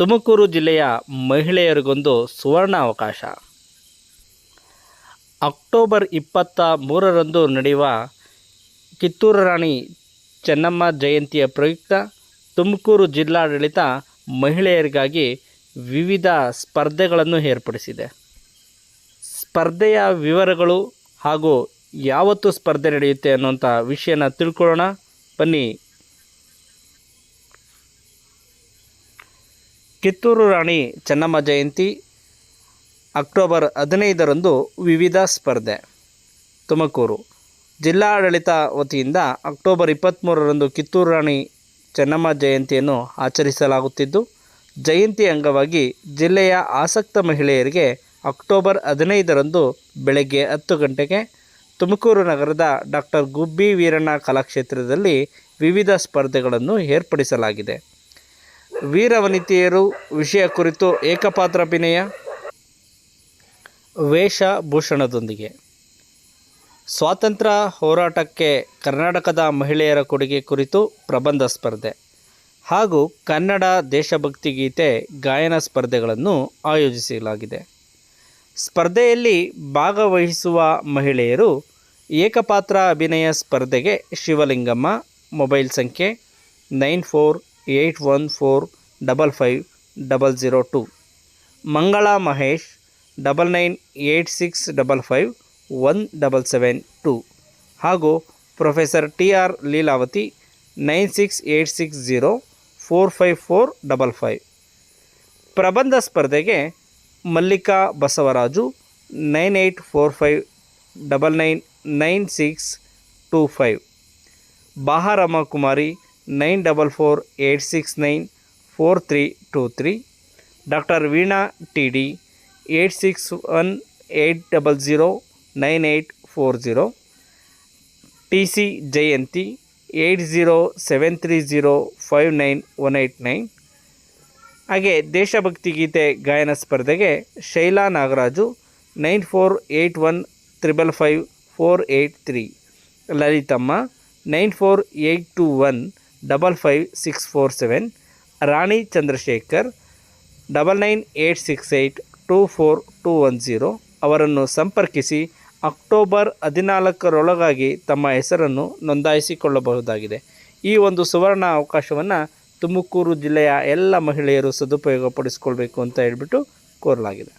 ತುಮಕೂರು ಜಿಲ್ಲೆಯ ಮಹಿಳೆಯರಿಗೊಂದು ಸುವರ್ಣ ಅವಕಾಶ ಅಕ್ಟೋಬರ್ ಇಪ್ಪತ್ತ ಮೂರರಂದು ನಡೆಯುವ ಕಿತ್ತೂರು ರಾಣಿ ಚೆನ್ನಮ್ಮ ಜಯಂತಿಯ ಪ್ರಯುಕ್ತ ತುಮಕೂರು ಜಿಲ್ಲಾಡಳಿತ ಮಹಿಳೆಯರಿಗಾಗಿ ವಿವಿಧ ಸ್ಪರ್ಧೆಗಳನ್ನು ಏರ್ಪಡಿಸಿದೆ. ಸ್ಪರ್ಧೆಯ ವಿವರಗಳು ಹಾಗೂ ಯಾವತ್ತು ಸ್ಪರ್ಧೆ ನಡೆಯುತ್ತೆ ಅನ್ನುವಂಥ ವಿಷಯನ ತಿಳ್ಕೊಳ್ಳೋಣ. ಬನ್ನಿ ಕಿತ್ತೂರು ರಾಣಿ ಚೆನ್ನಮ್ಮ ಜಯಂತಿ ಅಕ್ಟೋಬರ್ ಹದಿನೈದರಂದು ವಿವಿಧ ಸ್ಪರ್ಧೆ. ತುಮಕೂರು ಜಿಲ್ಲಾಡಳಿತ ವತಿಯಿಂದ ಅಕ್ಟೋಬರ್ ಇಪ್ಪತ್ತ್ಮೂರರಂದು ಕಿತ್ತೂರು ರಾಣಿ ಚೆನ್ನಮ್ಮ ಜಯಂತಿಯನ್ನು ಆಚರಿಸಲಾಗುತ್ತಿದ್ದು, ಜಯಂತಿ ಅಂಗವಾಗಿ ಜಿಲ್ಲೆಯ ಆಸಕ್ತ ಮಹಿಳೆಯರಿಗೆ ಅಕ್ಟೋಬರ್ ಹದಿನೈದರಂದು ಬೆಳಗ್ಗೆ ಹತ್ತು ಗಂಟೆಗೆ ತುಮಕೂರು ನಗರದ ಡಾಕ್ಟರ್ ಗುಬ್ಬಿ ವೀರಣ್ಣ ಕಲಾಕ್ಷೇತ್ರದಲ್ಲಿ ವಿವಿಧ ಸ್ಪರ್ಧೆಗಳನ್ನು ಏರ್ಪಡಿಸಲಾಗಿದೆ. ವೀರವನಿತೆಯರು ವಿಷಯ ಕುರಿತು ಏಕಪಾತ್ರಾಭಿನಯ ವೇಷಭೂಷಣದೊಂದಿಗೆ. ಸ್ವಾತಂತ್ರ್ಯ ಹೋರಾಟಕ್ಕೆ ಕರ್ನಾಟಕದ ಮಹಿಳೆಯರ ಕೊಡುಗೆ ಕುರಿತು ಪ್ರಬಂಧ ಸ್ಪರ್ಧೆ ಹಾಗೂ ಕನ್ನಡ ದೇಶಭಕ್ತಿ ಗೀತೆ ಗಾಯನ ಸ್ಪರ್ಧೆಗಳನ್ನು ಆಯೋಜಿಸಲಾಗಿದೆ. ಸ್ಪರ್ಧೆಯಲ್ಲಿ ಭಾಗವಹಿಸುವ ಮಹಿಳೆಯರು ಏಕಪಾತ್ರ ಅಭಿನಯ ಸ್ಪರ್ಧೆಗೆ ಶಿವಲಿಂಗಮ್ಮ, ಮೊಬೈಲ್ ಸಂಖ್ಯೆ nine four eight one four double five double zero two Mangala Mahesh double nine eight six double five one double seven two ಹಾಗೂ professor T R Leelavathi nine six eight six zero four five four double five ಪ್ರಬಂಧ ಸ್ಪರ್ಧೆಗೆ Mallika Basavaraju nine eight four five double nine nine six two five Baharamma Kumari nine double four eight six nine four three two three doctor Veena T D eight six one eight double zero nine eight four zero T C Jayanti eight zero seven three zero five nine one eight nine ಹಾಗೆ ದೇಶಭಕ್ತಿ ಗೀತೆ ಗಾಯನ ಸ್ಪರ್ಧೆಗೆ Shaila Nagaraju nine four eight one triple five four eight three Lalithamma nine four eight two one double five six four seven Rani Chandrashekar double nine eight six eight two four two one zero ಅವರನ್ನು ಸಂಪರ್ಕಿಸಿ October ಹದಿನಾಲ್ಕರೊಳಗಾಗಿ ತಮ್ಮ ಹೆಸರನ್ನು ನೋಂದಾಯಿಸಿಕೊಳ್ಳಬಹುದಾಗಿದೆ. ಈ ಒಂದು ಸುವರ್ಣ ಅವಕಾಶವನ್ನು ತುಮಕೂರು ಜಿಲ್ಲೆಯ ಎಲ್ಲ ಮಹಿಳೆಯರು ಸದುಪಯೋಗಪಡಿಸಿಕೊಳ್ಬೇಕು ಅಂತ ಹೇಳಿಬಿಟ್ಟು ಕೋರಲಾಗಿದೆ.